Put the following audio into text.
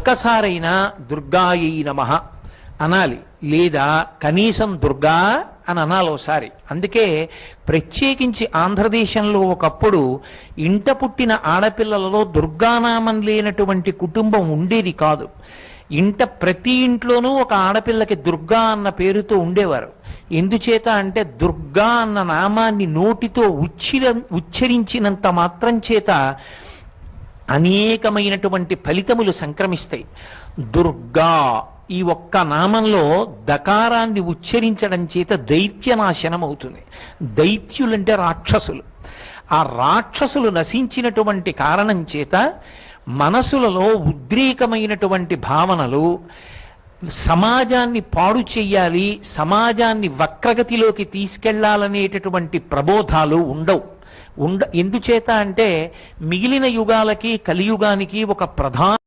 ఒక్కసారైనా దుర్గాయై నమ అనాలి. లేదా కనీసం దుర్గా అని అనాలి ఒకసారి అందుకే ప్రత్యేకించి ఆంధ్రదేశంలో ఒకప్పుడు ఇంట పుట్టిన ఆడపిల్లలలో దుర్గానామం లేనటువంటి కుటుంబం ఉండేది కాదు. ఇంట ప్రతి ఇంట్లోనూ ఒక ఆడపిల్లకి దుర్గా అన్న పేరుతో ఉండేవారు. ఎందుచేత అంటే దుర్గా అన్న నామాన్ని నోటితో ఉచ్చిర ఉచ్చరించినంత మాత్రం చేత అనేకమైనటువంటి ఫలితములు సంక్రమిస్తాయి. దుర్గా ఈ ఒక్క నామంలో దకారాన్ని ఉచ్చరించడం చేత దైత్యనాశనం అవుతుంది దైత్యులంటే రాక్షసులు. ఆ రాక్షసులు నశించినటువంటి కారణం చేత మనసులలో ఉద్రేకమైనటువంటి భావనలు సమాజాన్ని పాడు చెయ్యాలి సమాజాన్ని వక్రగతిలోకి తీసుకెళ్ళాలనేటటువంటి ప్రబోధాలు ఉండవు. ఉండ ఎందుచేత అంటే మిగిలిన యుగాలకి కలియుగానికి ఒక ప్రధాన